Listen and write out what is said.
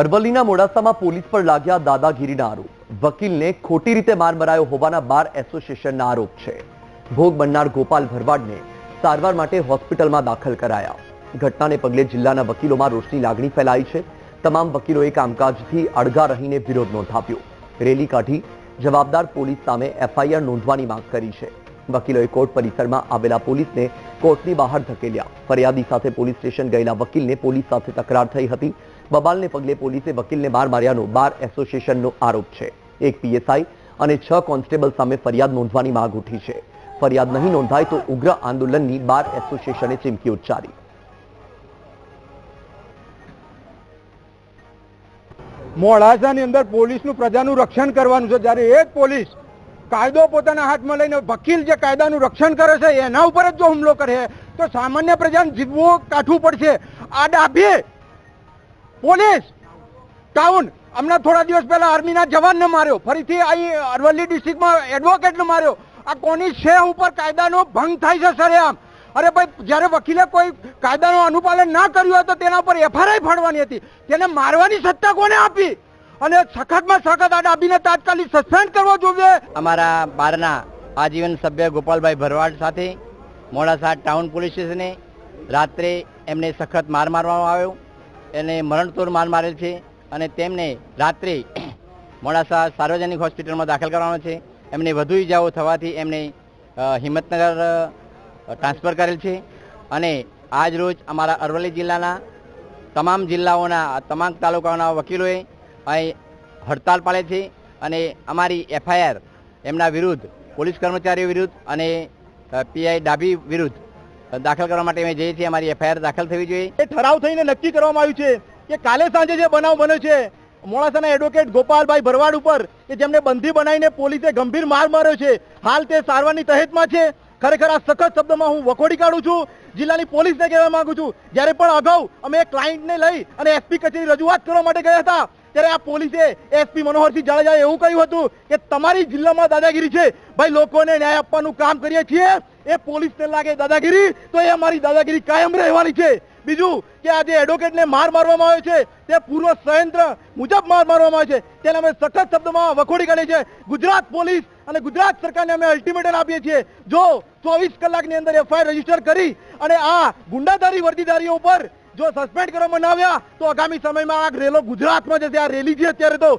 અરવલ્લીના મોડાસામાં પોલીસ પર લાગ્યા દાદાગીરીના આરોપ. વકીલને ખોટી રીતે માર મરાયો હોવાના બાર એસોસિએશનના આરોપ છે. ભોગ બનનાર ગોપાલ ભરવાડને સારવાર માટે હોસ્પિટલમાં દાખલ કરાયા. ઘટનાને પગલે જિલ્લાના વકીલોમાં રોષની લાગણી ફેલાઈ છે. તમામ વકીલોએ કામકાજથી અડગા રહીને વિરોધ નોંધાવ્યો. રેલી કાઢી જવાબદાર પોલીસ સામે એફઆઈઆર નોંધવાની માંગ કરી છે. વકીલોએ કોર્ટ પરિસરમાં આવેલા પોલીસને કોર્ટની બહાર ધકેલ્યા. ફરિયાદી સાથે પોલીસ સ્ટેશન ગયેલા વકીલને પોલીસ સાથે તકરાર થઈ હતી. બબાલને પગલે પોલીસે વકીલને માર માર્યાનો બાર એસોસિએશનનો આરોપ છે. એક પીએસઆઈ અને છ કોન્સ્ટેબલ સામે ફરિયાદ નોંધવાની માંગ ઉઠી છે. ફરિયાદ નહીં નોંધાય તો ઉગ્ર આંદોલનની બાર એસોસિએશને ચીમકી ઉચ્ચારી. મોડાસાની અંદર પોલીસનું પ્રજાનું રક્ષણ કરવાનું છે. જ્યારે એ જ પોલીસ કાયદો પોતાના હાથમાં લઈને વકીલ જે કાયદાનું રક્ષણ કરે છે, એના ઉપર જ જો હુમલો કરે, તો સામાન્ય પ્રજાને જીવવું કાઠવું પડશે. આ ડાભી પોલીસ ટાઉન. હમણાં થોડા દિવસ પહેલા આર્મીના જવાનને માર્યો. ફરીથી અહીં અરવલ્લી ડિસ્ટ્રિક્ટમાં એડવોકેટને માર્યો. આ કોની છે ઉપર કાયદાનો ભંગ થાય છે સરેઆમ અરે ભાઈ, જ્યારે વકીલે કોઈ કાયદાનું અનુપાલન ના કર્યું હોય તો તેના પર એફઆરઆઈ ફાડવાની હતી. તેને મારવાની સત્તા કોને આપી? અને સખતમાં સખત આ ડાબીને તાત્કાલિક સસ્પેન્ડ કરવો જોઈએ. અમારા બારના આજીવન સભ્ય ગોપાલભાઈ ભરવાડ સાથે મોડાસા ટાઉન પોલીસ સ્ટેશને રાત્રે એમને સખત માર મારવામાં આવ્યો. એને મરણતોડ માર મારેલ છે અને તેમને રાત્રે મોડાસા સાર્વજનિક હોસ્પિટલમાં દાખલ કરવાનો છે. એમને વધુ ઈજાઓ થવાથી એમને હિંમતનગર ટ્રાન્સફર કરેલ છે. અને આજ રોજ અમારા અરવલ્લી જિલ્લાના તમામ જિલ્લાઓના, તમામ તાલુકાઓના વકીલોએ અહીં હડતાલ પાડે છે અને અમારી એફઆઈઆર એમના વિરુદ્ધ, પોલીસ કર્મચારીઓ વિરુદ્ધ અને પીઆઈ ડાબી વિરુદ્ધ દાખલ કરવા માટે અમે જઈએ છીએ. અમારી એફઆઈઆર દાખલ થવી જોઈએ. એ ઠરાવ થઈને નક્કી કરવામાં આવ્યું છે કે કાલે સાંજે જે બનાવ બન્યો છે, મોડાસાના એડવોકેટ ગોપાલભાઈ ભરવાડ ઉપર, કે જેમને બંધી બનાવીને પોલીસે ગંભીર માર માર્યો છે, હાલ તે સારવારની તહેતમાં છે. ખરેખર આ સખત શબ્દમાં હું વખોડી કાઢું છું. જિલ્લાની પોલીસને કહેવા માંગુ છું, જ્યારે પણ અગાઉ અમે ક્લાયન્ટને લઈ અને એસપી કચેરી રજૂઆત કરવા માટે ગયા હતા ત્યારે આ પોલીસે એસપી મનોહરસિંહ જાડેજાએ એવું કહ્યું હતું કે તમારી જિલ્લામાં દાદાગીરી છે. ભાઈ, લોકોને ન્યાય આપવાનું કામ કરીએ છીએ. એ પોલીસને લાગે દાદાગીરી, તો એ અમારી દાદાગીરી કાયમ રહેવાની છે. બીજું કે આજે એડવોકેટને માર મારવામાં આવ્યો છે. તે પૂર્વ સંયંત્ર મુજબ માર મારવામાં આવ્યો છે. તેને અમે સખત શબ્દમાં વખોડી કાઢીએ છીએ. ગુજરાત પોલીસ અને ગુજરાત સરકારને અમે અલ્ટિમેટમ આપીએ છીએ. જો ચોવીસ કલાકની અંદર એફઆઈઆર રજિસ્ટર કરી અને આ ગુંડાધારી, વર્દીધારીઓ ઉપર જો સસ્પેન્ડ કરવામાં ન આવ્યા, તો આગામી સમયમાં આ રેલો ગુજરાતમાં જશે આ રેલી છે અત્યારે તો